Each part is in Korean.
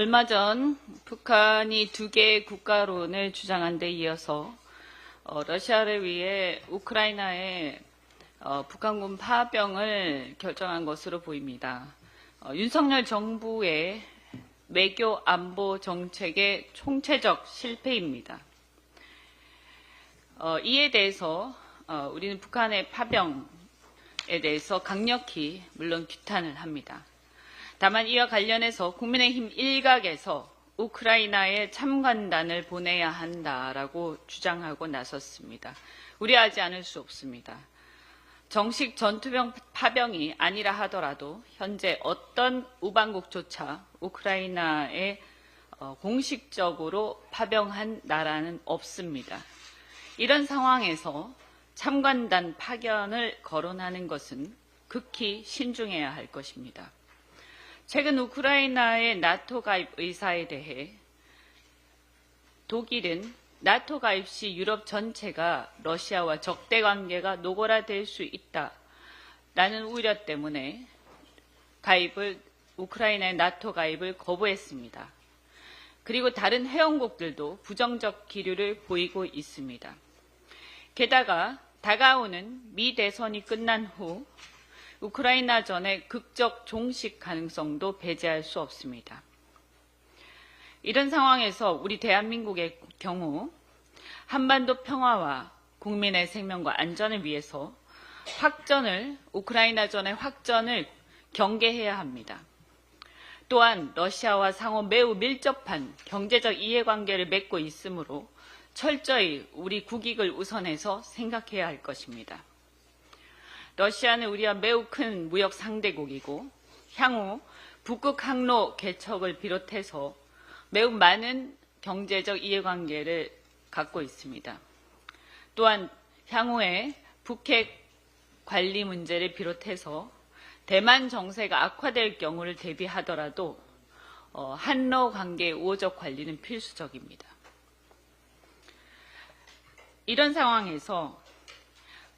얼마 전 북한이 두 개의 국가론을 주장한 데 이어서 어, 러시아를 위해 우크라이나에 어, 북한군 파병을 결정한 것으로 보입니다. 어, 윤석열 정부의 외교 안보 정책의 총체적 실패입니다. 어, 이에 대해서 어, 우리는 북한의 파병에 대해서 강력히 물론 규탄을 합니다. 다만 이와 관련해서 국민의힘 일각에서 우크라이나에 참관단을 보내야 한다라고 주장하고 나섰습니다. 우려하지 않을 수 없습니다. 정식 전투병 파병이 아니라 하더라도 현재 어떤 우방국조차 우크라이나에 어, 공식적으로 파병한 나라는 없습니다. 이런 상황에서 참관단 파견을 거론하는 것은 극히 신중해야 할 것입니다. 최근 우크라이나의 나토 가입 의사에 대해 독일은 나토 가입 시 유럽 전체가 러시아와 적대 관계가 노골화될 수 있다라는 우려 때문에 가입을 우크라이나의 나토 가입을 거부했습니다. 그리고 다른 회원국들도 부정적 기류를 보이고 있습니다. 게다가 다가오는 미 대선이 끝난 후 우크라이나 전의 극적 종식 가능성도 배제할 수 없습니다. 이런 상황에서 우리 대한민국의 경우 한반도 평화와 국민의 생명과 안전을 위해서 확전을 우크라이나 전의 확전을 경계해야 합니다. 또한 러시아와 상호 매우 밀접한 경제적 이해관계를 맺고 있으므로 철저히 우리 국익을 우선해서 생각해야 할 것입니다. 러시아는 우리와 매우 큰 무역 상대국이고 향후 북극 항로 개척을 비롯해서 매우 많은 경제적 이해관계를 갖고 있습니다. 또한 향후에 북핵 관리 문제를 비롯해서 대만 정세가 악화될 경우를 대비하더라도 어, 한러 관계의 우호적 관리는 필수적입니다. 이런 상황에서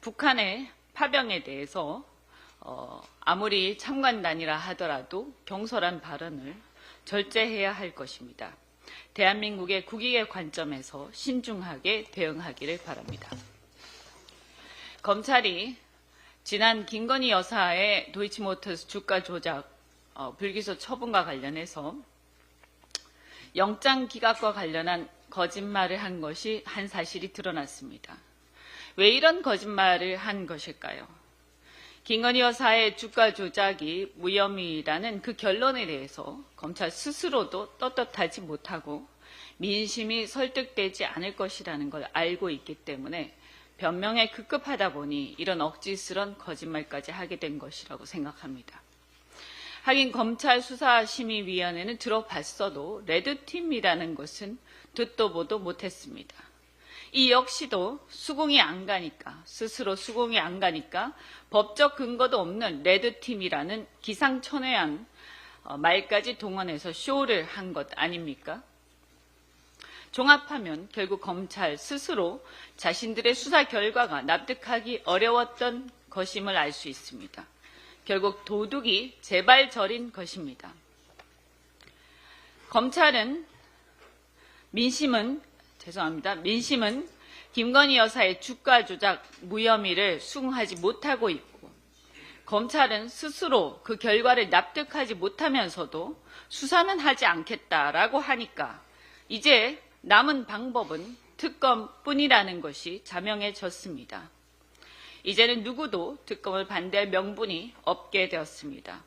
북한의 파병에 대해서 어, 아무리 참관단이라 하더라도 경솔한 발언을 절제해야 할 것입니다. 대한민국의 국익의 관점에서 신중하게 대응하기를 바랍니다. 검찰이 지난 김건희 여사의 도이치모터스 주가 조작 어, 불기소 처분과 관련해서 영장 기각과 관련한 거짓말을 한 것이 한 사실이 드러났습니다. 왜 이런 거짓말을 한 것일까요? 김건희 여사의 주가 조작이 무혐의라는 그 결론에 대해서 검찰 스스로도 떳떳하지 못하고 민심이 설득되지 않을 것이라는 걸 알고 있기 때문에 변명에 급급하다 보니 이런 억지스런 거짓말까지 하게 된 것이라고 생각합니다. 하긴 검찰 수사심의위원회는 들어봤어도 레드팀이라는 것은 듣도 보도 못했습니다. 이 역시도 수긍이 안 가니까 스스로 수긍이 안 가니까 법적 근거도 없는 레드팀이라는 기상천외한 어, 말까지 동원해서 쇼를 한 것 아닙니까? 종합하면 결국 검찰 스스로 자신들의 수사 결과가 납득하기 어려웠던 것임을 알 수 있습니다. 결국 도둑이 저린 것입니다. 검찰은 민심은 죄송합니다. 민심은 김건희 여사의 주가 조작 무혐의를 수긍하지 못하고 있고 검찰은 스스로 그 결과를 납득하지 못하면서도 수사는 하지 않겠다라고 하니까 이제 남은 방법은 특검뿐이라는 것이 자명해졌습니다. 이제는 누구도 특검을 반대할 명분이 없게 되었습니다.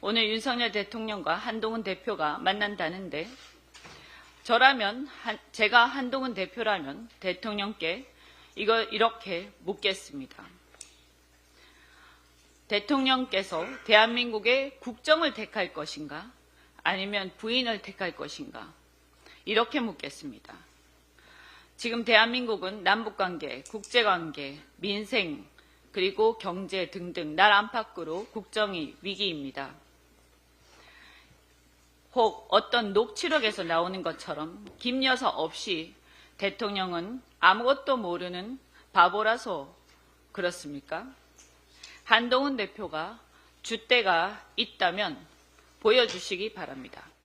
오늘 윤석열 대통령과 한동훈 대표가 만난다는데 저라면 한, 제가 한동훈 대표라면 대통령께 이거 이렇게 묻겠습니다. 대통령께서 대한민국의 국정을 택할 것인가 아니면 부인을 택할 것인가 이렇게 묻겠습니다. 지금 대한민국은 남북관계, 국제관계, 민생, 그리고 경제 등등 날 안팎으로 국정이 위기입니다. 혹 어떤 녹취록에서 나오는 것처럼 김 여사 없이 대통령은 아무것도 모르는 바보라서 그렇습니까? 한동훈 대표가 주대가 있다면 보여주시기 바랍니다.